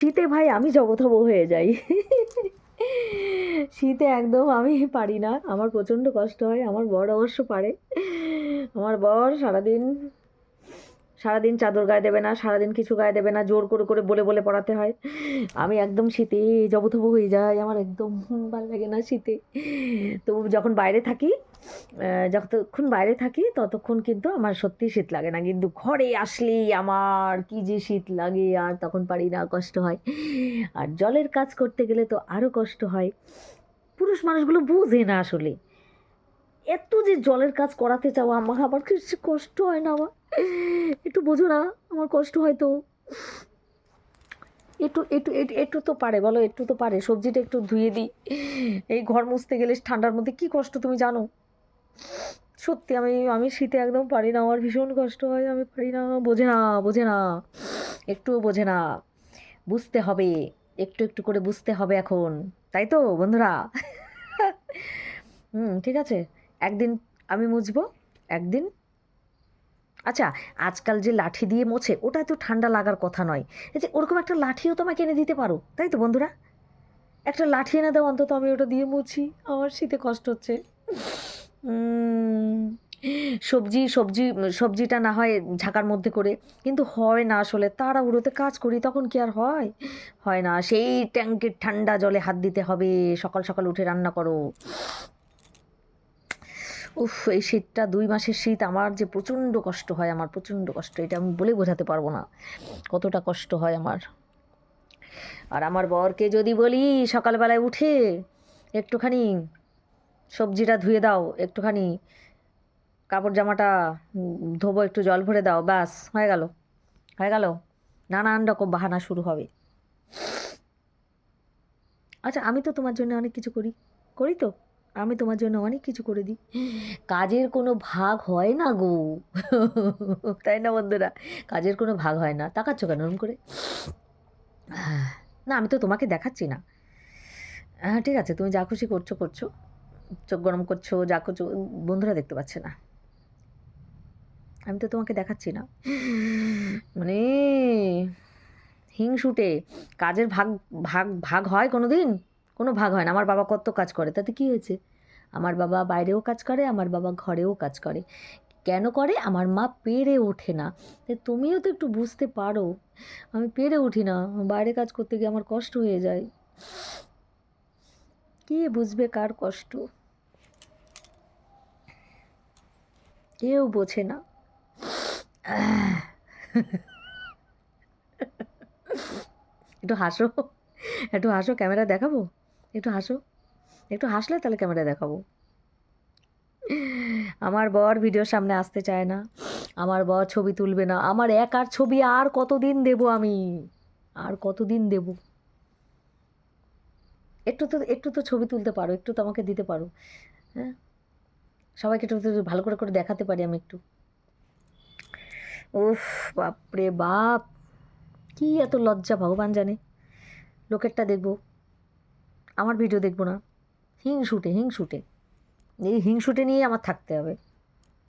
শীতে ভাই আমি জবথব হয়ে যাই। শীতে একদম আমি পারি না। আমার প্রচণ্ড কষ্ট হয়, আমার বর অবশ্য পারে। আমার বর সারাদিন সারাদিন চাদর গায়ে দেবে না, সারাদিন কিছু গায়ে দেবে না, জোর করে করে, বলে বলে পড়াতে হয়। আমি একদম শীতে জবথব হয়ে যাই, আমার একদম ভালো লাগে না শীতে। তো যখন বাইরে থাকি যতক্ষণ বাইরে থাকি, ততক্ষণ কিন্তু আমার সত্যি শীত লাগে না। কিন্তু ঘরে আসলেই আমার কি যে শীত লাগে, আর তখন পারি না, কষ্ট হয়। আর জলের কাজ করতে গেলে তো আরও কষ্ট হয়। পুরুষ মানুষগুলো বোঝে না আসলে। এত যে জলের কাজ করাতে চাও আমার আবার কিছু কষ্ট হয় না আমার একটু বোঝো না, আমার কষ্ট হয় তো। একটু একটু একটু তো পারে, বলো, একটু তো পারে। সবজিটা একটু ধুয়ে দিই। এই ঘর মুছতে গেলে ঠান্ডার মধ্যে কি কষ্ট তুমি জানো? সত্যি আমি আমি শীতে একদম পারি না, আমার ভীষণ কষ্ট হয়, আমি পারি না, বোঝে না বোঝে না, একটুও বোঝে না, বুঝতে হবে, একটু একটু করে বুঝতে হবে এখন, তাই তো বন্ধুরা? হুম, ঠিক আছে, একদিন আমি মুছবো, একদিন আচ্ছা আজকাল যে লাঠি দিয়ে মোছে, ওটা তো ঠান্ডা লাগার কথা নয়, এই যে ওরকম একটা লাঠিও তোমাকে এনে দিতে পারো, তাই তো বন্ধুরা? একটা লাঠি এনে দাও, অন্তত আমি ওটা দিয়ে মুছি, আমার শীতে কষ্ট হচ্ছে। সবজি সবজি, সবজিটা না হয় ঝাঁকার মধ্যে করে। কিন্তু হয় না আসলে, তাড়াহুড়োতে কাজ করি, তখন কি আর হয়? হয় না, সেই ট্যাঙ্কের ঠান্ডা জলে হাত দিতে হবে, সকাল সকাল উঠে রান্না করো। উফ, এই শীতটা, দুই মাসের শীত, আমার যে প্রচণ্ড কষ্ট হয়, আমার প্রচণ্ড কষ্ট, এটা আমি বলে বোঝাতে পারব না। কতটা কষ্ট হয় আমার। আর আমার বরকে যদি বলি, সকালবেলায় উঠে একটুখানি সবজিটা ধুয়ে দাও, একটুখানি কাপড় জামাটা ধোবো, একটু জল ভরে দাও, ব্যাস, হয়ে গেল। হয়ে গেল। নানান রকম বাহানা শুরু হবে। আচ্ছা আমি তো তোমার জন্য অনেক কিছু করি। করি তো? আমি তোমার জন্য অনেক কিছু করে দিই। কাজের কোনো ভাগ হয় না গো। তাই না বন্ধুরা? কাজের কোনো ভাগ হয় না। তাকাচ্ছ কেন ওরম করে? না, আমি তো তোমাকে দেখাচ্ছি না। হ্যাঁ ঠিক আছে, তুমি যা খুশি করছ করছ। চোখ গরম করছ, যা করছ, বন্ধুরা দেখতে পাচ্ছে না। আমি তো তোমাকে দেখাচ্ছি না। মানে হিংসুটে, কাজের ভাগ ভাগ ভাগ হয় কোনো দিন কোনো ভাগ হয় না। আমার বাবা কত কাজ করে, তাতে কি হয়েছে? আমার বাবা বাইরেও কাজ করে, আমার বাবা ঘরেও কাজ করে। কেন করে? আমার মা পেরে ওঠে না। তুমিও তো একটু বুঝতে পারো। আমি পেরে উঠি না। বাইরে কাজ করতে গিয়ে আমার কষ্ট হয়ে যায়। কে বুঝবে কার কষ্ট? কেউ বোঝে না। একটু হাসো একটু হাসো, ক্যামেরা দেখাবো? একটু হাসো, একটু হাসলে তাহলে ক্যামেরা দেখাবো। আমার বর ভিডিওর সামনে আসতে চায় না, আমার বর ছবি তুলবে না, আমার একার ছবি আর কতদিন দেব আমি? আর কতদিন দেব? একটু তো একটু তো ছবি তুলতে পারো, একটু তো আমাকে দিতে পারো হ্যাঁ? সবাইকে একটু ভালো করে করে দেখাতে পারি আমি একটু। উফ, বাপরে বাপ। কি এত লজ্জা, ভগবান জানে। লোকেরটা দেখব। আমার ভিডিও দেখব না। হিংসুটে হিংসুটে। এই হিংসুটে নিয়ে আমার থাকতে হবে।